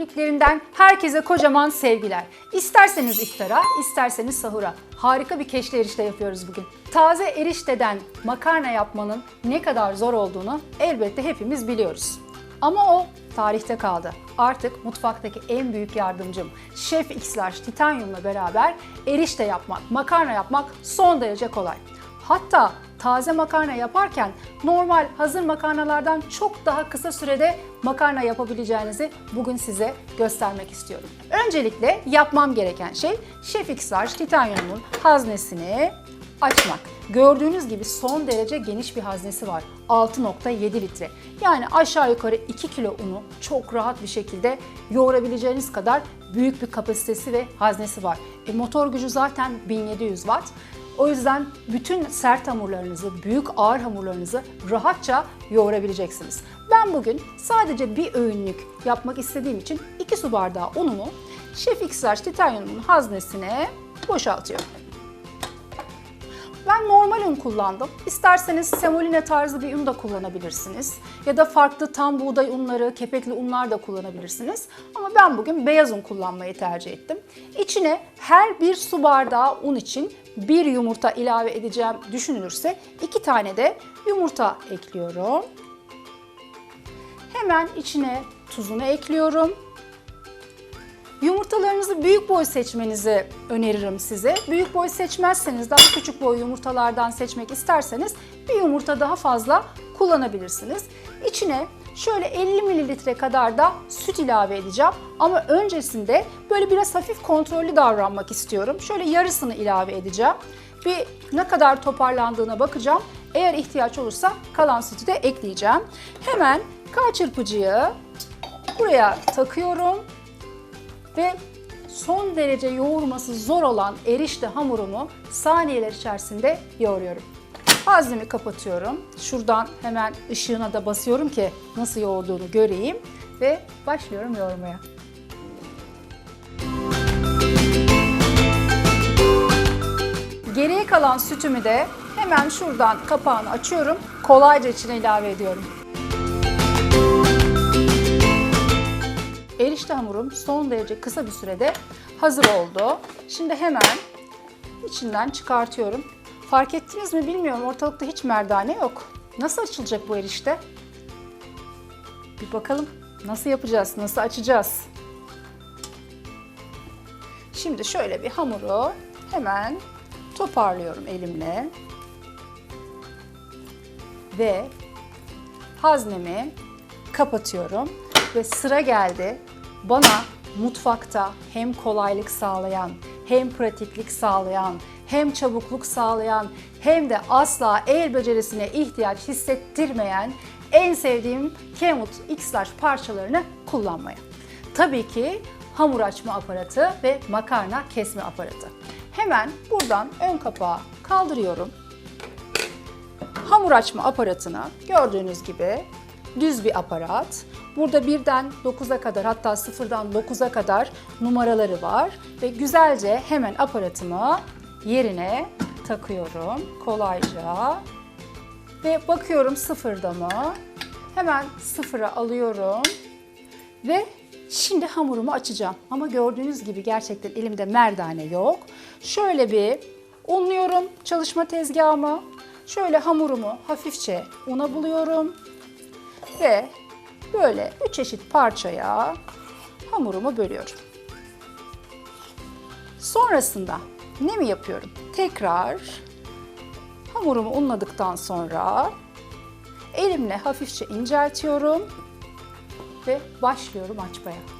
günlüklerinden herkese kocaman sevgiler. İsterseniz iftara, isterseniz sahura. Harika bir keşli erişte yapıyoruz bugün. Taze erişteden makarna yapmanın ne kadar zor olduğunu elbette hepimiz biliyoruz. Ama o tarihte kaldı. Artık mutfaktaki en büyük yardımcım Şef X-Large Titanium'la beraber erişte yapmak, makarna yapmak son derece kolay. Hatta taze makarna yaparken normal hazır makarnalardan çok daha kısa sürede makarna yapabileceğinizi bugün size göstermek istiyorum. Öncelikle yapmam gereken şey Şef X-Large Titanium'un haznesini açmak. Gördüğünüz gibi son derece geniş bir haznesi var. 6.7 litre. Yani aşağı yukarı 2 kilo unu çok rahat bir şekilde yoğurabileceğiniz kadar büyük bir kapasitesi ve haznesi var. E, motor gücü zaten 1700 watt. O yüzden bütün sert hamurlarınızı, büyük ağır hamurlarınızı rahatça yoğurabileceksiniz. Ben bugün sadece bir öğünlük yapmak istediğim için 2 su bardağı unumu Şef X-Large Titanium'un haznesine boşaltıyorum. Ben normal un kullandım. İsterseniz semolina tarzı bir un da kullanabilirsiniz. Ya da farklı tam buğday unları, kepekli unlar da kullanabilirsiniz. Ama ben bugün beyaz un kullanmayı tercih ettim. İçine her bir su bardağı un için bir yumurta ilave edeceğim düşünülürse iki tane de yumurta ekliyorum. Hemen içine tuzunu ekliyorum. Yumurtalarınızı büyük boy seçmenizi öneririm size. Büyük boy seçmezseniz daha küçük boy yumurtalardan seçmek isterseniz bir yumurta daha fazla kullanabilirsiniz. İçine şöyle 50 mililitre kadar da süt ilave edeceğim. Ama öncesinde böyle biraz hafif kontrollü davranmak istiyorum. Şöyle yarısını ilave edeceğim. Bir ne kadar toparlandığına bakacağım. Eğer ihtiyaç olursa kalan sütü de ekleyeceğim. Hemen K çırpıcıyı buraya takıyorum ve son derece yoğurması zor olan erişte hamurumu saniyeler içerisinde yoğuruyorum. Haznemi kapatıyorum. Şuradan hemen ışığına da basıyorum ki nasıl yoğurduğunu göreyim ve başlıyorum yoğurmaya. Geriye kalan sütümü de hemen şuradan kapağını açıyorum. Kolayca içine ilave ediyorum. Erişte hamurum son derece kısa bir sürede hazır oldu. Şimdi hemen içinden çıkartıyorum. Fark ettiniz mi bilmiyorum ortalıkta hiç merdane yok. Nasıl açılacak bu erişte? Bir bakalım nasıl yapacağız, nasıl açacağız? Şimdi şöyle bir hamuru hemen toparlıyorum elimle. Ve haznemi kapatıyorum ve sıra geldi bana mutfakta hem kolaylık sağlayan, hem pratiklik sağlayan, hem çabukluk sağlayan, hem de asla el becerisine ihtiyaç hissettirmeyen en sevdiğim Kemut X-Large parçalarını kullanmaya. Tabii ki hamur açma aparatı ve makarna kesme aparatı. Hemen buradan ön kapağı kaldırıyorum. Hamur açma aparatını gördüğünüz gibi düz bir aparat. Burada birden 9'a kadar hatta sıfırdan 9'a kadar numaraları var ve güzelce hemen aparatımı yerine takıyorum kolayca ve bakıyorum sıfırda mı? Hemen sıfıra alıyorum ve şimdi hamurumu açacağım. Ama gördüğünüz gibi gerçekten elimde merdane yok. Şöyle bir unluyorum çalışma tezgahımı. Şöyle hamurumu hafifçe una buluyorum ve böyle üç eşit parçaya hamurumu bölüyorum. Sonrasında ne mi yapıyorum? Tekrar hamurumu unladıktan sonra elimle hafifçe inceltiyorum ve başlıyorum açmaya.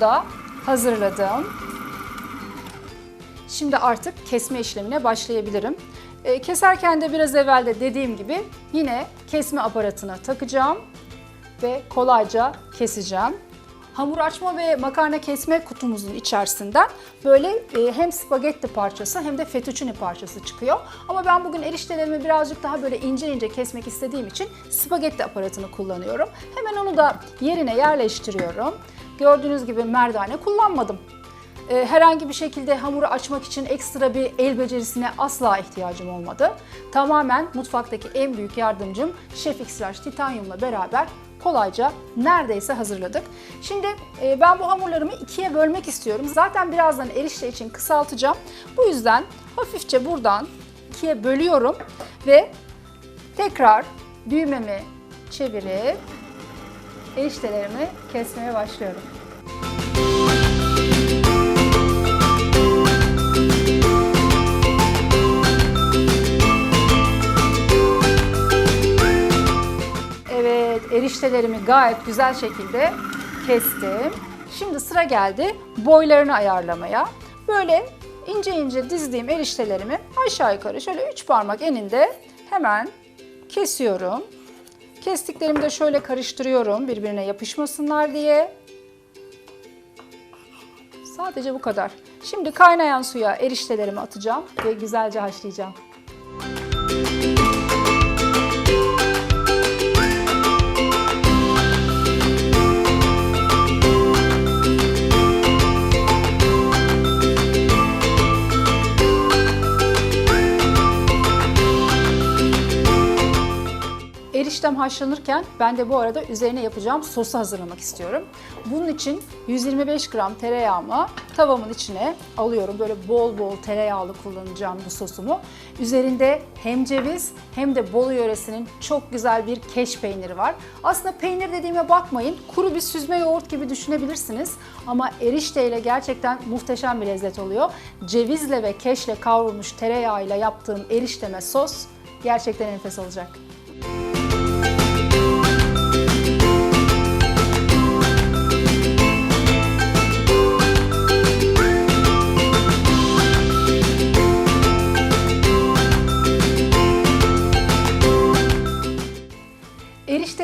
Hamurumu da hazırladım. Şimdi artık kesme işlemine başlayabilirim. E, keserken de biraz evvel de dediğim gibi yine kesme aparatına takacağım ve kolayca keseceğim. hamur açma ve makarna kesme kutumuzun içerisinden böyle e, hem spagetti parçası hem de fettuccine parçası çıkıyor. Ama ben bugün eriştelerimi birazcık daha böyle ince ince kesmek istediğim için spagetti aparatını kullanıyorum. Hemen onu da yerine yerleştiriyorum. Gördüğünüz gibi merdane kullanmadım. E, herhangi bir şekilde hamuru açmak için ekstra bir el becerisine asla ihtiyacım olmadı. Tamamen mutfaktaki en büyük yardımcım Şef X-Large Titanium'la beraber kolayca neredeyse hazırladık. Şimdi e, ben bu hamurlarımı ikiye bölmek istiyorum. Zaten birazdan erişte için kısaltacağım. Bu yüzden hafifçe buradan ikiye bölüyorum ve tekrar düğmemi çevirip eriştelerimi kesmeye başlıyorum. Evet, eriştelerimi gayet güzel şekilde kestim. Şimdi sıra geldi boylarını ayarlamaya. Böyle ince ince dizdiğim eriştelerimi aşağı yukarı şöyle 3 parmak eninde hemen kesiyorum. Kestiklerimi de şöyle karıştırıyorum birbirine yapışmasınlar diye. Sadece bu kadar. Şimdi kaynayan suya eriştelerimi atacağım ve güzelce haşlayacağım. Eriştem haşlanırken ben de bu arada üzerine yapacağım sosu hazırlamak istiyorum. Bunun için 125 gram tereyağımı tavamın içine alıyorum. Böyle bol bol tereyağlı kullanacağım bu sosumu. Üzerinde hem ceviz hem de Bolu yöresinin çok güzel bir keş peyniri var. Aslında peynir dediğime bakmayın. Kuru bir süzme yoğurt gibi düşünebilirsiniz. Ama erişteyle gerçekten muhteşem bir lezzet oluyor. Cevizle ve keşle kavrulmuş tereyağıyla yaptığım erişteme sos gerçekten enfes olacak.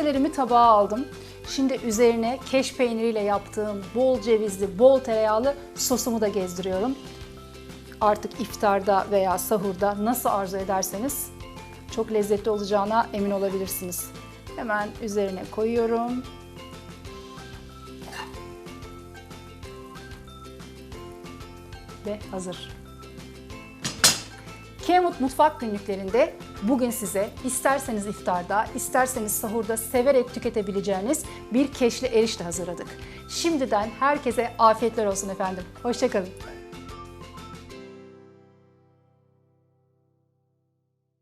Eriştelerimi tabağa aldım. Şimdi üzerine keş peyniriyle yaptığım bol cevizli, bol tereyağlı sosumu da gezdiriyorum. Artık iftarda veya sahurda nasıl arzu ederseniz çok lezzetli olacağına emin olabilirsiniz. Hemen üzerine koyuyorum. Ve hazır. Kemut Mutfak Günlüklerinde bugün size isterseniz iftarda, isterseniz sahurda severek tüketebileceğiniz bir keşli erişte hazırladık. Şimdiden herkese afiyetler olsun efendim. Hoşçakalın.